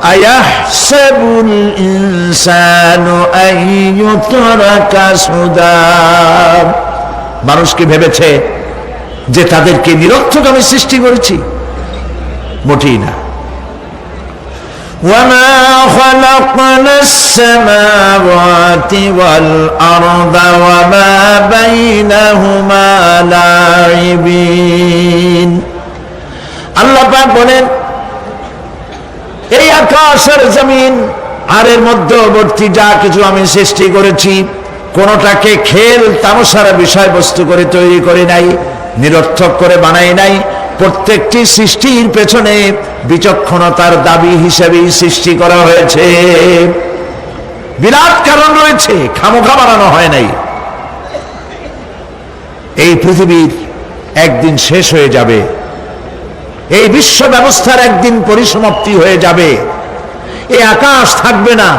أيحسب الإنسان أن يترك سدى মানুষ কি ভেবেছে যে তাদেরকে নিরর্থক আমি সৃষ্টি করেছি মোটেই না وما خلقنا السماوات والأرض وما بينهما لاعبين আল্লাহ পাক বলেন এই আকাশ আর জমিন আর এর মধ্যবর্তী যা কিছু আমি সৃষ্টি করেছি, কোনটাকে খেল তামসার বিষয়বস্তু করে তৈরি করে নাই, নিরর্থক করে বানাই নাই। প্রত্যেকটি সৃষ্টির পেছনে বিচক্ষণতার দাবি হিসেবেই সৃষ্টি করা হয়েছে। বিরাট কারণ রয়েছে, খামোখা বানানো হয় নাই। এই পৃথিবীর একদিন শেষ হয়ে যাবে। এই বিশ্ব ব্যবস্থার একদিন পরিসমাপ্তি হয়ে যাবে। এ আকাশ থাকবে না,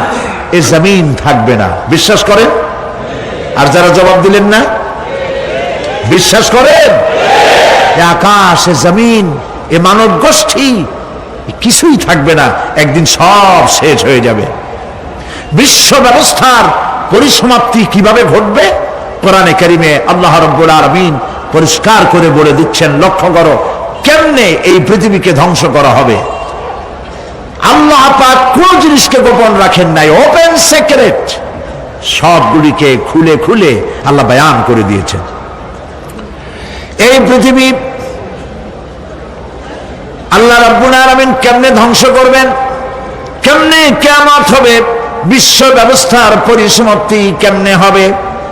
এ জমিন থাকবে না। বিশ্বাস করেন? আর যারা জবাব দিলেন না? বিশ্বাস করেন? এ আকাশ, এ জমিন, এ মানব গোষ্ঠী কিছুই থাকবে না, একদিন সব শেষ হয়ে যাবে। বিশ্ব ব্যবস্থার পরিসমাপ্তি কীভাবে ঘটবে? কোরআনে কারিমে আল্লাহ রব্বুল আলমিন পরিষ্কার করে বলে দিচ্ছেন, লক্ষ্য করো কেমনে এই পৃথিবীকে ধ্বংস করা হবে? আল্লাহ পাক কোন জিনিসকে গোপন রাখেন নাই? ওপেন সেক্রেট সবগুলিকে খুলে খুলে আল্লাহ বয়ান করে দিয়েছেন। এই পৃথিবী আল্লাহ রাব্বুল আলামিন কেমনে ধ্বংস করবেন? কেমনে কেমত হবে? বিশ্ব ব্যবস্থার পরিসমাপ্তি কেমনে হবে?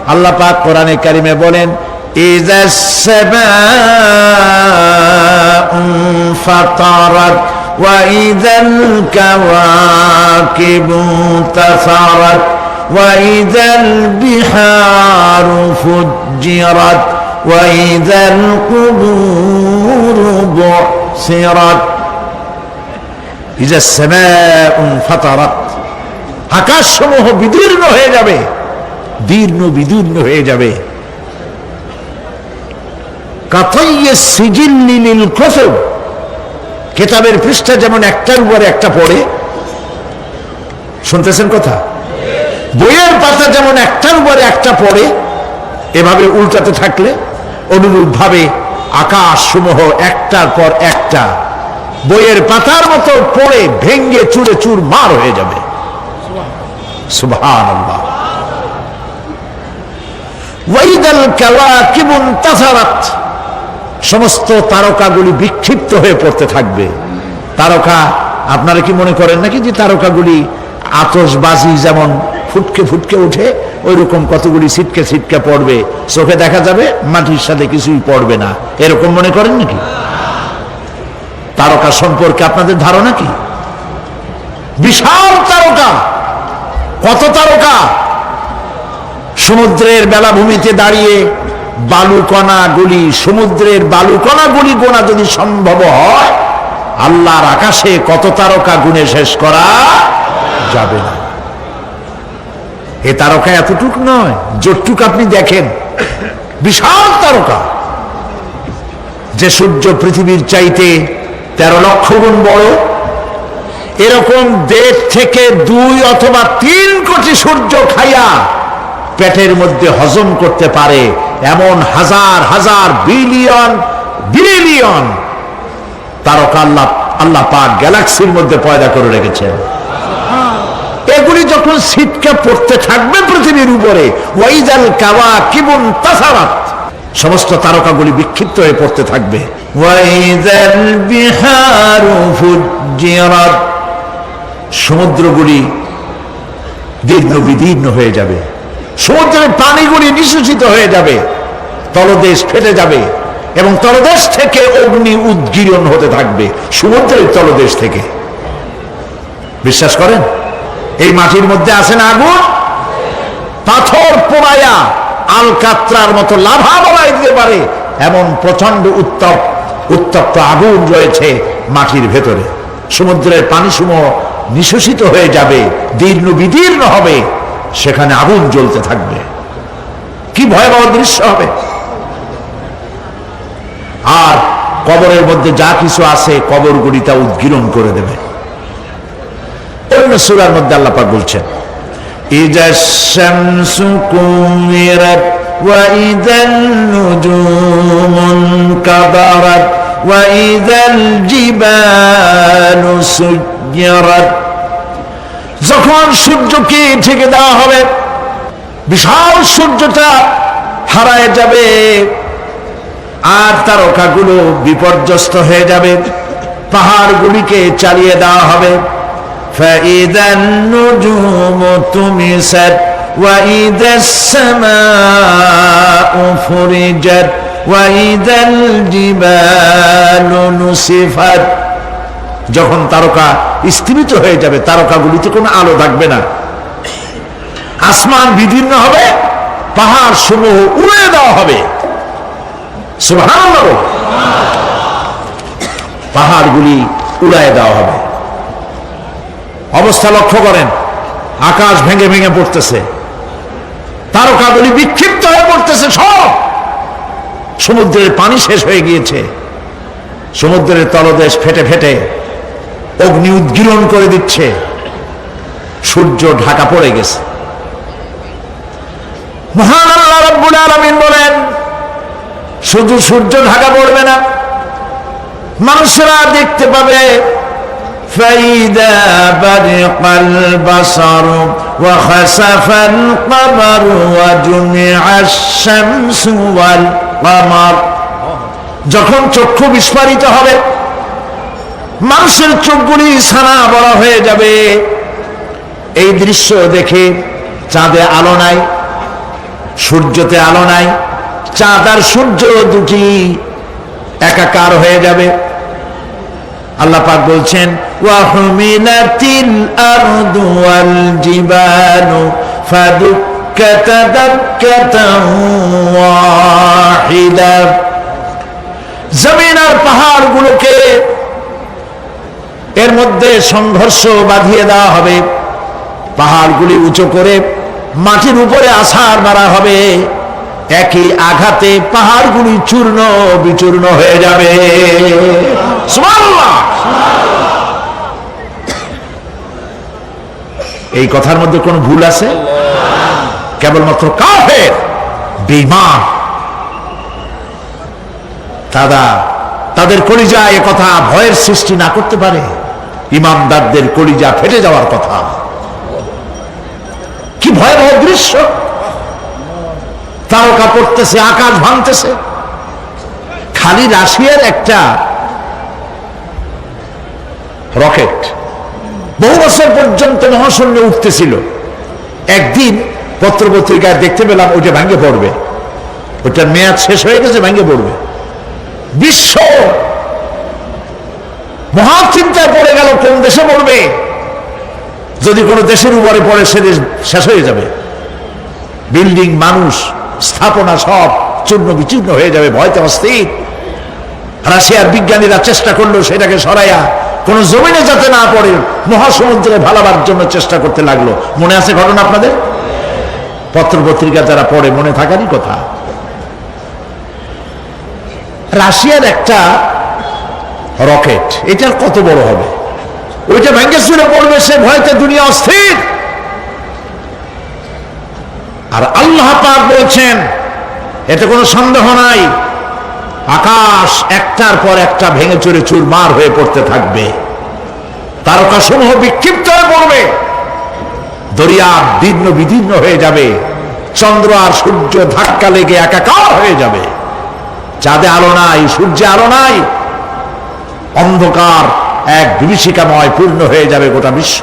আল্লাহ পাক কোরআনে কারিমে বলেন إذا السماء انفطرت وإذا الكواكب انتثرت وإذا البحار فجرت وإذا القبور بعثرت إذا السماء انفطرت আকাশ সমূহ বিদীর্ণ হয়ে যাবে দীর্ণ বিদীর্ণ হয়ে যাবে কেতাবের পৃষ্ঠা যেমন একটার উপরে একটা পড়ে। শুনতেছেন কথা? বইয়ের পাতা যেমন একটার উপরে একটা পড়ে, এভাবে উল্টাতে থাকলে অনুরূপভাবে আকাশ সমূহ একটার পর একটা। বইয়ের পাতার মতো পড়ে, ভেঙ্গে চুরে চুর মার হয়ে যাবে। আল্লাহ ওয়াইদাল সমস্ত তারকাগুলি বিক্ষিপ্ত হয়ে পড়তে থাকবে। তারকা, আপনারা কি মনে করেন নাকি যে তারকাগুলি আতসবাজি যেমন ফুটকে ফুটকে ওঠে ওই রকম কতগুলি ছিটকে ছিটকে পড়বে? চোখে দেখা যাবে, মাটির সাথে কিছুই পড়বে না। এরকম মনে করেন নাকি? তারকা সম্পর্কে আপনাদের ধারণা কি? বিশাল তারকা! কত তারকা? সমুদ্রের বেলাভূমিতে দাঁড়িয়ে বালুকণা গুলি, সমুদ্রের বালুকণা গুলি গোনা যদি সম্ভব হয়, আল্লাহর আকাশে কত তারকা গুণে শেষ করা যাবে না। এ তারকা এতটুক নয়, যতটুক আপনি দেখেন, বিশাল তারকা। যে সূর্য পৃথিবীর চাইতে তেরো লক্ষ গুণ বড়, এরকম দেড় থেকে দুই অথবা তিন কোটি সূর্য খাইয়া পেটের মধ্যে হজম করতে পারে এমন হাজার হাজার, বিলিয়ন বিলিয়ন তারকা আল্লাহ আল্লাহ পাক গ্যালাক্সির মধ্যে পয়দা করে রেখেছেন। এগুলি যখন শীতকে পড়তে থাকবে পৃথিবীর উপরে, ওয়াইজাল কাওয়া কিবুন তাসারাত, সমস্ত তারকাগুলি বিক্ষিপ্ত হয়ে পড়তে থাকবে। সমুদ্রগুলি দীর্ঘ বিদীর্ণ হয়ে যাবে। সমুদ্রের পানিগুলি নিঃশেষিত হয়ে যাবে। তলদেশ ফেটে যাবে এবং তলদেশ থেকে অগ্নি উদ্গীরণ হতে থাকবে, সমুদ্রের তলদেশ থেকে। বিশ্বাস করেন? এই মাটির মধ্যে আছে না আগুন? পাথর পোড়ায়া আলকাত্রার মতো লাভা বলাই দিতে পারে, এমন প্রচণ্ড উত্তপ উত্তপ্ত আগুন রয়েছে মাটির ভেতরে। সমুদ্রের পানি সমূহ নিঃশেষিত হয়ে যাবে, দীর্ণ বিদীর্ণ হবে, সেখানে আগুন জ্বলতে থাকবে। কি ভয়াবহ দৃশ্য হবে আর কবরের মধ্যে যা কিছু আছে কবরগুলি তা উদ্গীরণ করে দেবে জন্য সুরার মধ্যে আল্লাহ পাক বলছেন إذا الشمس كورت وإذا النجوم انكدرت وإذا الجبال سجرت যখন সূর্যকে ঢেকে দেওয়া হবে বিশাল সূর্যটা হারায় যাবে আর তারকাগুলো বিপর্যস্ত হয়ে যাবে। পাহাড়গুলিকে চালিয়ে দেওয়া হবে। যখন তারকা স্থিমিত হয়ে যাবে, তারকাগুলিতে কোনো আলো থাকবে না। আসমান বিভিন্ন হবে পাহাড় সমূহ উড়ে দেওয়া হবে। পাহাড়গুলি উড়ায় দেওয়া হবে। অবস্থা লক্ষ্য করেন, আকাশ ভেঙে ভেঙে পড়তেছে। তারকাগুলি বিক্ষিপ্ত হয়ে পড়তেছে সব। সমুদ্রের পানি শেষ হয়ে গিয়েছে। সমুদ্রের তলদেশ ফেটে ফেটে অগ্নি উদ্গীরণ করে দিচ্ছে। সূর্য ঢাকা পড়ে গেছে। মহান আল্লাহ রাব্বুল আলামিন বলেন শুধু সূর্য ঢাকা পড়বে না মানুষরা দেখতে পাবে فإذا برق البصر وخسف القمر وجمع الشمس والقمر যখন চক্ষু বিস্ফারিত হবে মানুষের চোখগুলি ছানা বড় হয়ে যাবে এই দৃশ্য দেখে চাঁদে আলো নাই সূর্যতে আলো নাই চাঁদ আর সূর্য দুটি একাকার হয়ে যাবে। আল্লাহ পাক বলছেন জমিন আর পাহাড়গুলোকে এর মধ্যে সংঘর্ষ বাঁধিয়ে দেওয়া হবে। পাহাড়গুলি উঁচু করে মাটির উপরে আছাড় মারা হবে। একই আঘাতে পাহাড়গুলি চূর্ণ বিচূর্ণ হয়ে যাবে। এই কথার মধ্যে কোনো ভুল আছে? কেবলমাত্র কাফের, বেঈমান দাদা তাদের কলিজা এ কথা ভয়ের সৃষ্টি না করতে পারে। ইমামদারদের কলিজা ফেটে যাওয়ার কথা। কি ভয়াবহ দৃশ্য! তারকা পড়তেছে, আকাশ ভাঙতেছে। খালি রাশিয়ার একটা রকেট বহু বছর পর্যন্ত মহাশূন্যে উঠতেছিল। একদিন পত্রপত্রিকায় দেখতে পেলাম ওইটা ভাঙ্গে পড়বে। ওইটার মেয়াদ শেষ হয়ে গেছে ভাঙ্গে পড়বে। বিশ্ব মহাচিন্তায় পড়ে গেল, কোন দেশে পড়বে? যদি কোনো দেশের উপরে পড়ে, সে দেশ শেষ হয়ে যাবে। বিল্ডিং, মানুষ স্থাপনা সব চূর্ণ বিচূর্ণ হয়ে যাবে, ভয়তে অস্থির। রাশিয়ার বিজ্ঞানীরা চেষ্টা করল সেটাকে সরাইয়া কোন জমিনে যাতে না পড়ে, মহাসমুদ্রে ভালাবার জন্য চেষ্টা করতে লাগল। মনে আছে ঘটনা আপনাদের? পত্র পত্রিকা যারা পড়ে, মনে থাকারই কথা। রাশিয়ার একটা রকেট, এটার কত বড় হবে? ওইটা ভেঙ্গে পড়বে, সে ভয়তে দুনিয়া অস্থির। আর আল্লাহ পাক বলছেন, এতে কোনো সন্দেহ নাই, আকাশ একটার পর একটা ভেঙে চুরে চুরমার হয়ে পড়তে থাকবে। তারকা সমূহ বিক্ষিপ্ত হয়ে পড়বে। দরিয়া দীর্ণ বিদীর্ণ হয়ে যাবে। চন্দ্র আর সূর্য ধাক্কা লেগে একাকার হয়ে যাবে। চাঁদে আলো নাই, সূর্যে আলো নাই। অন্ধকার এক বিভীষিকাময় পূর্ণ হয়ে যাবে গোটা বিশ্ব।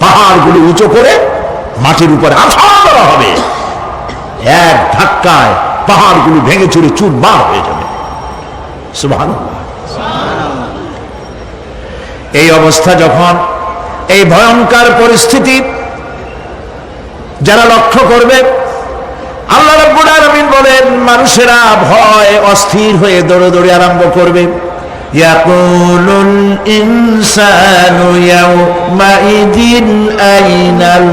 পাহাড়গুলি উঁচু করে মাটির উপরে আছাড় করা হবে। এক ধাক্কায় পাহাড়গুলি ভেঙে চুরে চুরমার হয়ে যাবে। এই অবস্থা যখন, এই ভয়ঙ্কর পরিস্থিতি যারা লক্ষ্য করবে, আল্লাহ রাব্বুল আলামিন বলেন, মানুষেরা ভয় অস্থির হয়ে দৌড়দৌড়ি আরম্ভ করবে। ইয়াকুলুল ইনসানু ইয়াউমাইদিন আইনাল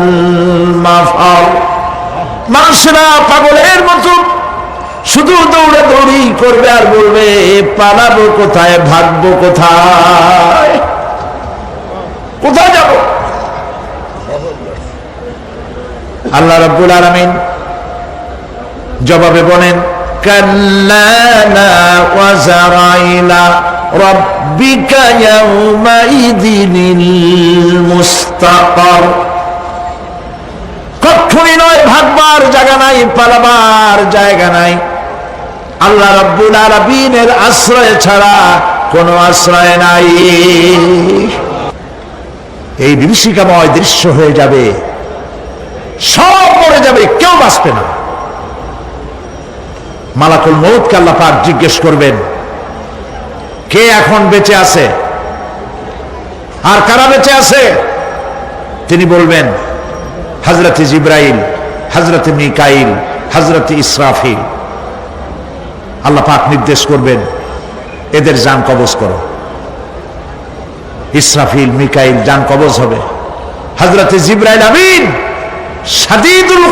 মাফার মানুষেরা পাগলের মতো শুধু দৌড়ে দৌড়ি করবে আর বলবে পালাবো কোথায় ভাগবো কোথায় কোথায় যাব আল্লাহ রব্বুল আলমিন জবাবে বলেন كلا لا وزر إلى ربك يومئذ المستقر কখনই নয় ভাববার জায়গা নাই পালাবার জায়গা নাই আল্লাহ রব্বুল আলমিনের আশ্রয় ছাড়া কোনো আশ্রয় নাই এই বিভীষিকাময় দৃশ্য হয়ে যাবে সব মরে যাবে কেউ বাঁচবে না মালাকুল মৌতকে আল্লাহ পাক জিজ্ঞেস করবেন কে এখন বেঁচে আছে? আর কারা বেঁচে আছে? তিনি বলবেন, হজরত জিব্রাইল, হজরত মিকাইল, হজরত ইসরাফিল। আল্লাহ পাক নির্দেশ করবেন, এদের যান কবজ করো। ইসরাফিল, মিকাইল, যান কবজ হবে। হজরত জিব্রাইল আমিন সাদিদুল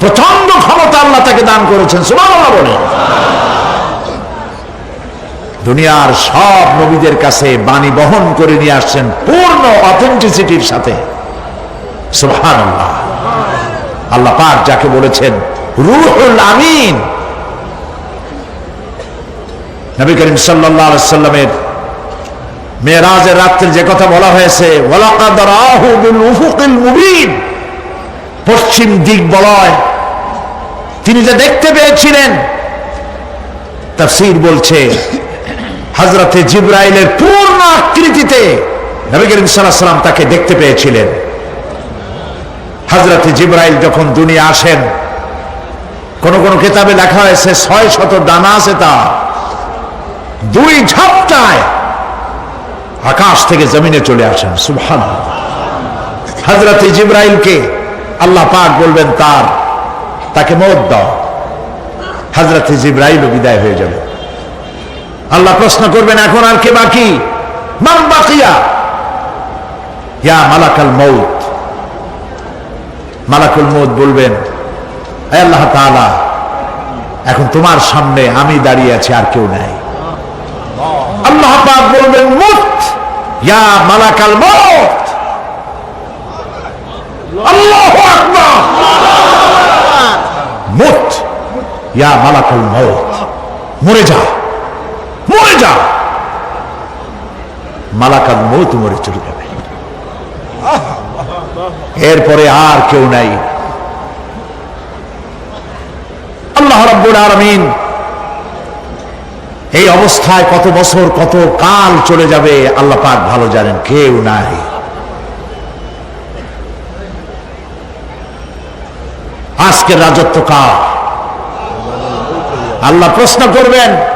প্রচণ্ড ক্ষমতা আল্লাহ তাকে দান করেছেন, সুবহানাল্লাহ বলে দুনিয়ার সব নবীদের কাছে বাণী বহন করে নিয়ে আসছেন পূর্ণ অথেন্টিসিটির সাথে। আল্লাহ পাক যাকে বলেছেন, রুহুল আমিন। নবী করিম সাল্লামের মেয়েরাজের রাত্রে যে কথা বলা হয়েছে পশ্চিম দিক বলয়। তিনি যে দেখতে পেয়েছিলেন, তাফসীর বলছে হযরতে জিব্রাইলের পূর্ণ আকৃতিতে নবী করিম সাল্লাম তাকে দেখতে পেয়েছিলেন। হযরতে জিব্রাইল যখন দুনিয়া আসেন, কোন কোন কিতাবে লেখা হয়েছে, ছয় শত ডানা আছে তা দুই ঝাপটায় আকাশ থেকে জমিনে চলে আসেন সুবহান হজরত জিব্রাইলকে আল্লাহ পাক বলবেন, তার, তাকে মত দাও। হজরত জিব্রাইল বিদায় হয়ে যাবে। আল্লাহ প্রশ্ন করবেন, এখন আর কে বাকি? মান বাকিয়া? ইয়া মালাকাল মৌত মালাকুল মৌত বলবেন আল্লাহ তাআলা, এখন তোমার সামনে আমি দাঁড়িয়ে আছি, আর কেউ নাই। আল্লাহ বলবেন মুত ইয়া মালাকাল মউত। আল্লাহু মুত ইয়া মালাকাল মউত। মরে যা। মরে যা। মালাকাল মউত মরে চলে যাবে। এরপরে আর কেউ নাই। আল্লাহ রাব্বুল আলামিন এই অবস্থায় কত বছর, কত কাল চলে যাবে, আল্লাহ পাক ভালো জানেন, কেউ নাই। আজকের রাজত্ব কার? আল্লাহ প্রশ্ন করবেন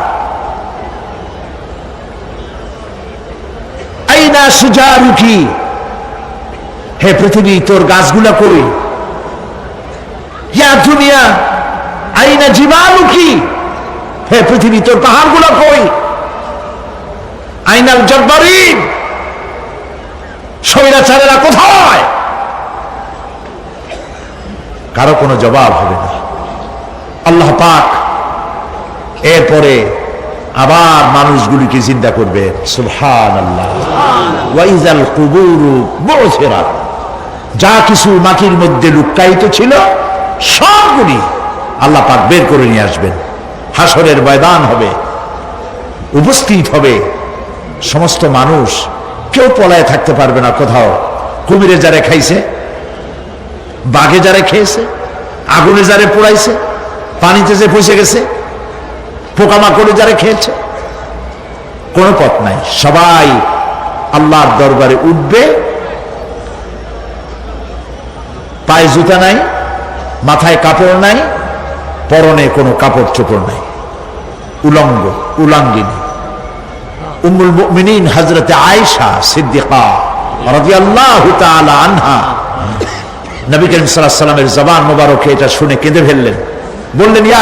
আইনা সুজারুকি হে পৃথিবী, তোর গাছগুলা কই? ইয়া দুনিয়া, আইনা জীবাণুকি হে পৃথিবী, তোর পাহাড়গুলো কই? আইনাল জব্বারিন, স্বৈরাচারেরা কোথায়? কারও কোনো জবাব হবে না। আল্লাহ পাক এরপরে আবার মানুষগুলিকে চিন্তা করবে। বুসিরাত যা কিছু মাটির মধ্যে লুক্কায়িত ছিল, সবগুলি আল্লাহ পাক বের করে নিয়ে আসবেন। হাসরের ময়দান হবে, উপস্থিত হবে সমস্ত মানুষ। কেউ পলায় থাকতে পারবে না কোথাও। কুমিরে যারে খাইছে, বাঘে যারে খেয়েছে, আগুনে যারে পোড়াইছে, পানিতে যে পচে গেছে পোকামাকড়ে যারা খেয়েছে। কোনো পথ নাই। সবাই আল্লাহর দরবারে উঠবে। পায়ে জুতা নাই, মাথায় কাপড় নাই, পরনে কোনো কাপড় চোপড় নাই। উলঙ্গ, উলাঙ্গিনী। উমুল মুমিনিন হজরতে আয়েশা সিদ্দিকা রাদিয়াল্লাহু আনহা। জবান মোবারকে এটা শুনে কেঁদে ফেললেন। বললেন, ইয়া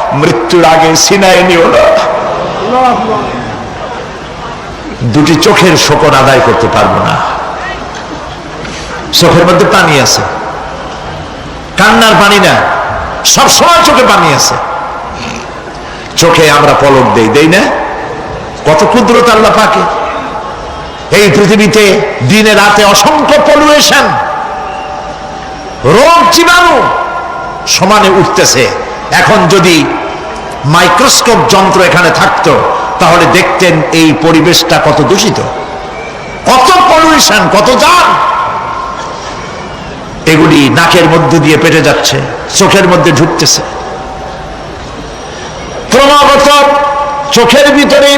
মৃত্যুর আগে সিনায় নিও না। দুটি চোখের শকর আদায় করতে পারব না। চোখের মধ্যে পানি আছে। কান্নার পানি না, সব সময় চোখে পানি আছে। চোখে আমরা পলক দেই দেই না? কত ক্ষুদ্রতা আল্লাহ পাকে। এই পৃথিবীতে দিনে রাতে অসংখ্য পলুয়েশন রোগ জীবাণু সমানে উঠতেছে। এখন যদি মাইক্রোস্কোপ যন্ত্র এখানে থাকতো, তাহলে দেখতেন এই পরিবেশটা কত দূষিত, কত পলিউশন কত জান এগুলি নাকের মধ্যে দিয়ে পেটে যাচ্ছে, চোখের মধ্যে ঢুকতেছে। ক্রমাগত চোখের ভিতরে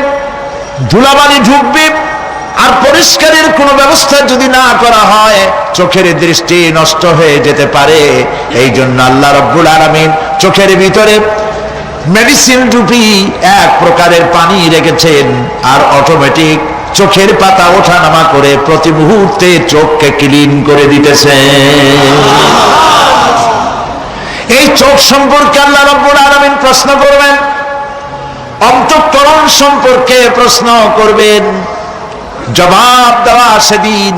ধুলাবালি ঢুকবে, আর পরিষ্কারের কোনো ব্যবস্থা যদি না করা হয়, চোখের দৃষ্টি নষ্ট হয়ে যেতে পারে। এই জন্য আল্লাহ রব্বুল আলমিন চোখের ভিতরে মেডিসিন রূপী এক প্রকারের পানি রেখেছেন আর অটোমেটিক চোখের পাতা ওঠা নামা করে প্রতি মুহূর্তে চোখকে ক্লিন করে দিতেছে এই চোখ সম্পর্কে আল্লাহ রব্বুল আলমিন প্রশ্ন করবেন, অন্তঃকরণ সম্পর্কে প্রশ্ন করবেন, জবাব দেওয়া সেদিন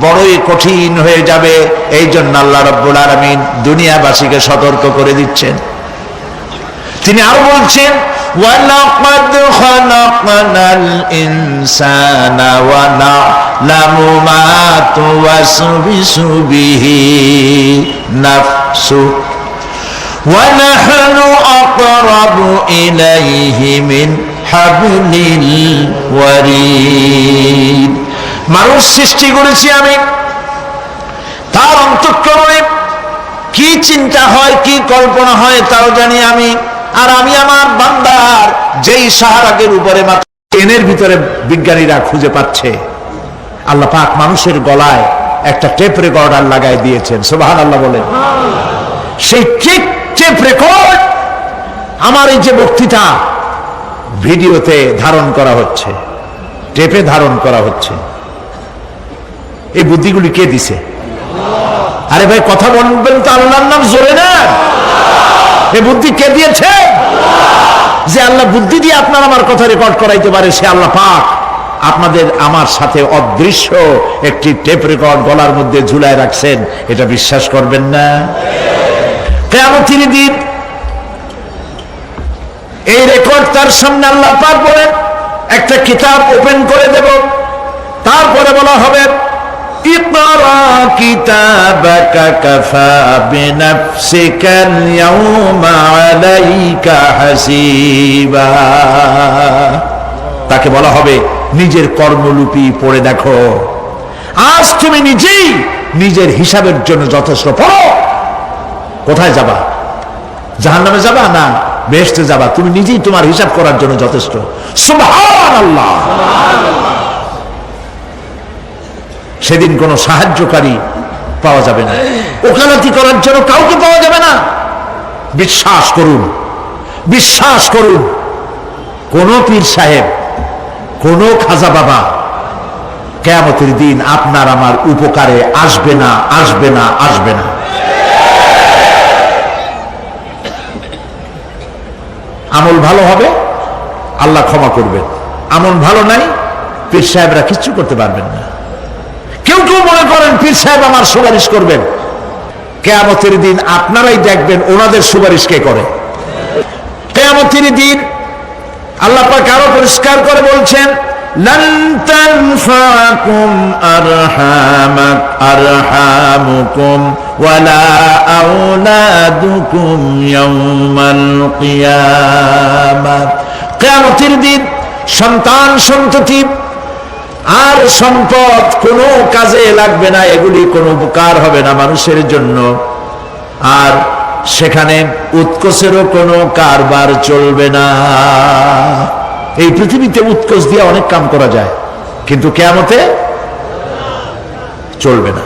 বড়ই কঠিন হয়ে যাবে এই জন্য আল্লাহ রব্বুল আলমিন দুনিয়াবাসীকে সতর্ক করে দিচ্ছেন। তিনি আরো বলছেন وَلَقَدْ خَلَقْنَا الْإِنسَانَ وَنَعْلَمُ مَا تُوَسْوِسُ بِهِ نَفْسُهُ ونحن أقرب إليه من حبل الوريد মানুষ সৃষ্টি করেছি আমি তার অন্তঃকরণে কি চিন্তা হয় কি কল্পনা হয় তাও জানি আমি আর আমি আমার বান্দার যেই সাহারাগের উপরে ট্রেনের ভিতরে বিজ্ঞানীরা খুঁজে পাচ্ছে, আল্লাহ পাক মানুষের গলায় একটা টেপ রেকর্ডার লাগাই দিয়েছেন। সুবাহান আল্লাহ বলেন। সেই ঠিক টেপ রেকর্ড আমার এই যে বক্তৃতা ভিডিওতে ধারণ করা হচ্ছে, টেপে ধারণ করা হচ্ছে। এই বুদ্ধিগুলি কে দিছে? আরে ভাই, কথা বলবেন তো আল্লাহর নাম জোরে না এই বুদ্ধি কে দিয়েছে? যে আল্লাহ বুদ্ধি দিয়ে আপনার আমার কথা রেকর্ড করাইতে পারে, সে আল্লাহ পাক। আপনাদের আমার সাথে অদৃশ্য একটি টেপ রেকর্ড গলার মধ্যে ঝুলায় রাখছেন, এটা বিশ্বাস করবেন না। কেমন তিনি দিন এই রেকর্ড তার সামনে আল্লাহ পাক বলেন, একটা কিতাব ওপেন করে দেব। তারপরে বলা হবে اقرأ كتابك كفى بنفسك اليوم عليك حسيبا তাকে বলা হবে নিজের কর্মলিপি পড়ে দেখো আজ তুমি নিজেই নিজের হিসাবের জন্য যথেষ্ট পড়ো কোথায় যাবা জাহান নামে যাবা না বেহেস্তে যাবা তুমি নিজেই তোমার হিসাব করার জন্য যথেষ্ট সুবহান আল্লাহ সেদিন কোনো সাহায্যকারী পাওয়া যাবে না। ওকালতি করার জন্য কাউকে পাওয়া যাবে না। বিশ্বাস করুন বিশ্বাস করুন। কোন পীর সাহেব, কোন খাজা বাবা কেয়ামতের দিন আপনার আমার উপকারে আসবে না আসবে না আসবে না। আমল ভালো হবে, আল্লাহ ক্ষমা করবেন। আমল ভালো নাই, পীর সাহেবরা কিচ্ছু করতে পারবেন না। কেউ কেউ মনে করেন, পীর সাহেব আমার সুপারিশ করবেন। কেয়ামতের দিন আপনারাই দেখবেন ওনাদের সুপারিশ কে করে। কেয়ামতের দিন আল্লাহ পাক আরও পরিষ্কার করে বলছেন সন্তান সন্ততি আর সম্পদ কোনো কাজে লাগবে না, এগুলি কোনো উপকার হবে না মানুষের জন্য। আর সেখানে উৎকোষেরও কোনো কারবার চলবে না। এই পৃথিবীতে উৎকোষ দিয়ে অনেক কাম করা যায়, কিন্তু কেমতে চলবে না।